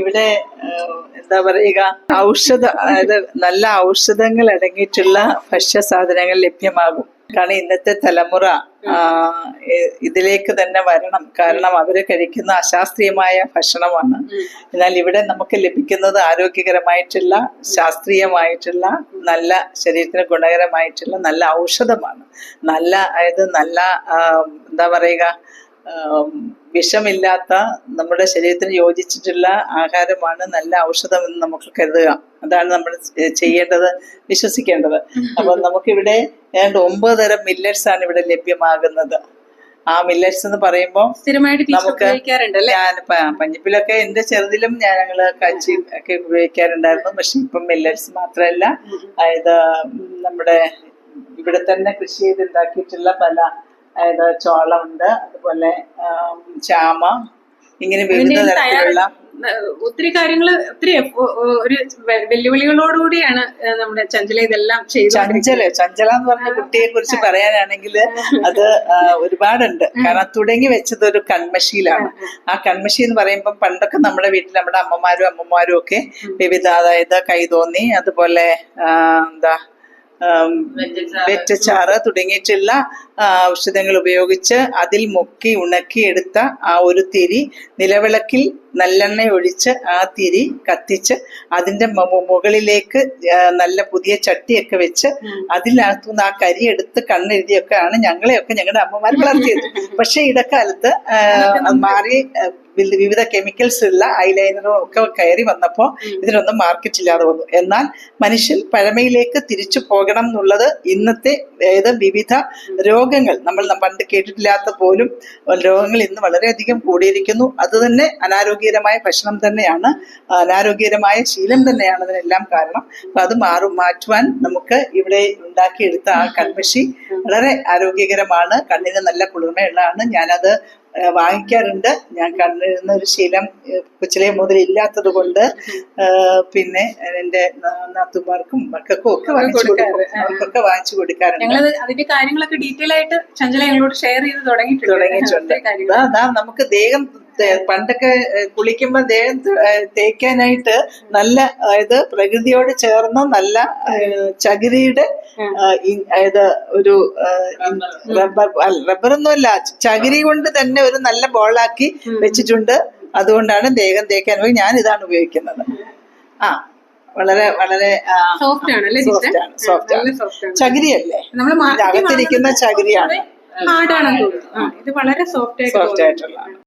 ഇവിടെ എന്താ പറയുക ഔഷധ അതായത് നല്ല ഔഷധങ്ങൾ അടങ്ങിയിട്ടുള്ള ഭക്ഷ്യ സാധനങ്ങൾ ലഭ്യമാകും. കാരണം ഇന്നത്തെ തലമുറ ഇതിലേക്ക് തന്നെ വരണം. കാരണം അവർ കഴിക്കുന്ന അശാസ്ത്രീയമായ ഭക്ഷണമാണ്. എന്നാൽ ഇവിടെ നമുക്ക് ലഭിക്കുന്നത് ആരോഗ്യകരമായിട്ടുള്ള ശാസ്ത്രീയമായിട്ടുള്ള നല്ല ശരീരത്തിന് ഗുണകരമായിട്ടുള്ള നല്ല ഔഷധമാണ്. നല്ല അതായത് നല്ല എന്താ പറയുക വിഷമില്ലാത്ത നമ്മുടെ ശരീരത്തിന് യോജിച്ചിട്ടുള്ള ആഹാരമാണ് നല്ല ഔഷധം എന്ന് നമുക്ക് കരുതുക. അതാണ് നമ്മൾ ചെയ്യേണ്ടത് വിശ്വസിക്കേണ്ടത്. അപ്പൊ നമുക്കിവിടെ ഏതാണ്ട് ഒമ്പത് തരം മില്ലറ്റ്സ് ആണ് ഇവിടെ ലഭ്യമാകുന്നത്. ആ മില്ലറ്റ്സ് എന്ന് പറയുമ്പോൾ നമുക്ക് ഞാൻ പഞ്ഞിപ്പിലൊക്കെ എന്റെ ചെറുതിലും ഞാൻ ഞങ്ങൾ കച്ചി ഒക്കെ ഉപയോഗിക്കാറുണ്ടായിരുന്നു. പക്ഷെ ഇപ്പം മില്ലറ്റ്സ് മാത്രമല്ല. അതായത് നമ്മുടെ ഇവിടെ തന്നെ കൃഷി ചെയ്തുണ്ടാക്കിയിട്ടുള്ള പല അതായത് ചോളമുണ്ട് അതുപോലെ ചാമ ഇങ്ങനെ വിവിധ തരത്തിലുള്ള ഒത്തിരി കാര്യങ്ങൾ ഒത്തിരി ഒരു വെല്ലുവിളികളോടുകൂടിയാണ് നമ്മുടെ ചഞ്ചല ഇതെല്ലാം ചെയ്തു ചഞ്ചല ചഞ്ചല എന്ന് പറഞ്ഞ കുട്ടിയെ കുറിച്ച് പറയാനാണെങ്കിൽ അത് ഒരുപാടുണ്ട്. കാരണം തുടങ്ങി വെച്ചത് ഒരു കൺമശിയിലാണ് ആ കൺമഷി എന്ന് പറയുമ്പോൾ പണ്ടൊക്കെ നമ്മുടെ വീട്ടിൽ നമ്മുടെ അമ്മമാരും അമ്മമാരും ഒക്കെ വിവിധ അതായത് കൈതോന്നി അതുപോലെ എന്താ വെറ്റച്ചാറ് തുടങ്ങിയിട്ടുള്ള ഔഷധങ്ങൾ ഉപയോഗിച്ച് അതിൽ മുക്കി ഉണക്കി എടുത്ത ആ ഒരു തിരി നിലവിളക്കിൽ നല്ലെണ്ണ ഒഴിച്ച് ആ തിരി കത്തിച്ച് അതിന്റെ മുകളിലേക്ക് നല്ല പുതിയ ചട്ടിയൊക്കെ വെച്ച് അതിനകത്തു നിന്ന് ആ കരി എടുത്ത് കണ്ണെഴുതിയൊക്കെയാണ് ഞങ്ങളെയൊക്കെ ഞങ്ങളുടെ അമ്മമാർ വളർത്തിയത്. പക്ഷെ ഇടക്കാലത്ത് മാറി വിവിധ- കെമിക്കൽസ് ഉള്ള ഐലൈനറും ഒക്കെ കയറി വന്നപ്പോൾ ഇതിനൊന്നും മാർക്കറ്റ് ഇല്ലാതെ വന്നു. എന്നാൽ മനുഷ്യൻ പഴമയിലേക്ക് തിരിച്ചു പോകണം എന്നുള്ളത് ഇന്നത്തെ ഏത് വിവിധ രോഗങ്ങൾ. നമ്മൾ പണ്ട് കേട്ടിട്ടില്ലാത്ത പോലും രോഗങ്ങൾ ഇന്ന് വളരെയധികം കൂടിയിരിക്കുന്നു. അത് തന്നെ അനാരോഗ്യകരമായ ഭക്ഷണം തന്നെയാണ്. അനാരോഗ്യകരമായ ശീലം തന്നെയാണ് അതിനെല്ലാം കാരണം. അപ്പൊ അത് മാറും മാറ്റുവാൻ നമുക്ക് ഇവിടെ ഉണ്ടാക്കിയെടുത്ത ആ കൺമഷി വളരെ ആരോഗ്യകരമാണ്. കണ്ണിന് നല്ല കുളിർമയുള്ളതാണ് ഞാനത് വാങ്ങിക്കാറുണ്ട്. ഞാൻ കണ്ടിരുന്ന ഒരു ശീലം കൊച്ചിലെ മുതൽ ഇല്ലാത്തത് കൊണ്ട് പിന്നെ എന്റെ നാത്തുമാർക്കും മക്കൾക്കും ഒക്കെ വാങ്ങിച്ചു കൊടുക്കും. അവർക്കൊക്കെ വാങ്ങിച്ചു കൊടുക്കാറുണ്ട്. അതിന്റെ കാര്യങ്ങളൊക്കെ ഡീറ്റെയിൽ ആയിട്ട് ചഞ്ചല ഞങ്ങളോട് ഷെയർ ചെയ്ത് തുടങ്ങിയിട്ടുണ്ട്. തുടങ്ങിയിട്ടുണ്ട്. അതാ നമുക്ക് ദേഹം പണ്ടൊക്കെ കുളിക്കുമ്പോൾ കുളിക്കുമ്പോ ദേഹം തേക്കാനായിട്ട് നല്ല അതായത് പ്രകൃതിയോട് ചേർന്ന നല്ല ചകിരിയുടെ അതായത് ഒരു റബ്ബർ റബ്ബറൊന്നുമല്ല ചകിരി കൊണ്ട് തന്നെ ഒരു നല്ല ബോളാക്കി വെച്ചിട്ടുണ്ട്. അതുകൊണ്ടാണ് ദേഹം തേക്കാൻ പോയി ഞാൻ ഇതാണ് ഉപയോഗിക്കുന്നത്. ആ വളരെ വളരെ സോഫ്റ്റ് ആണ് സോഫ്റ്റ് ആണ് സോഫ്റ്റ് ചകിരിയല്ലേ? അകത്തിരിക്കുന്ന ചകിരിയാണ്. ഹാർഡാണെന്ന് തോന്നുന്നു. ഇത് വളരെ സോഫ്റ്റ് ആയിട്ടുള്ള